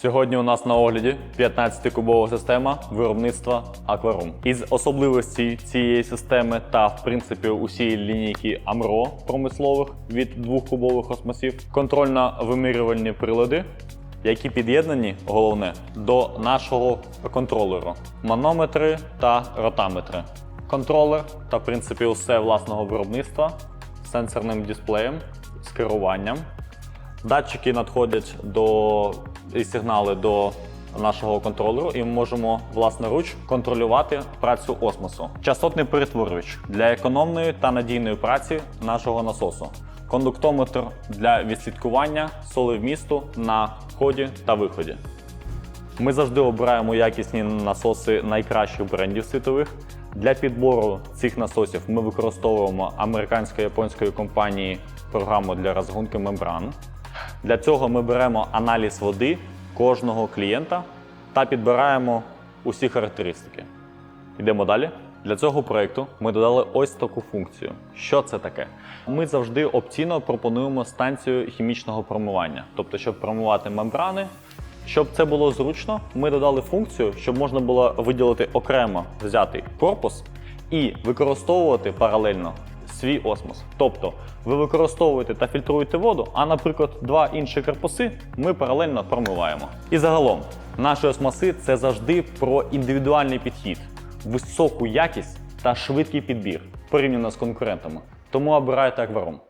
Сьогодні у нас на огляді 15-кубова система виробництва Акварум. Із особливостей цієї системи та, в принципі, усієї лінійки Амро промислових від двохкубових осмосів, контрольно-вимірювальні прилади, які під'єднані, головне, до нашого контролеру, манометри та ротаметри. Контролер та, в принципі, усе власного виробництва з сенсорним дисплеєм, з керуванням. Датчики надходять до і сигнали до нашого контролеру, і ми можемо власноруч контролювати працю осмосу. Частотний перетворювач для економної та надійної праці нашого насосу. Кондуктометр для відслідкування солевмісту на вході та виході. Ми завжди обираємо якісні насоси найкращих брендів світових. Для підбору цих насосів ми використовуємо американсько-японської компанії програму для розгонки мембран. Для цього ми беремо аналіз води кожного клієнта та підбираємо усі характеристики. Йдемо далі. Для цього проєкту ми додали ось таку функцію. Що це таке? Ми завжди опційно пропонуємо станцію хімічного промивання, тобто, щоб промивати мембрани. Щоб це було зручно, ми додали функцію, щоб можна було виділити окремо взятий корпус і використовувати паралельно свій осмос. Тобто ви використовуєте та фільтруєте воду, а, наприклад, два інші корпуси ми паралельно промиваємо. І загалом, наші осмоси це завжди про індивідуальний підхід, високу якість та швидкий підбір порівняно з конкурентами. Тому обирайте акварум.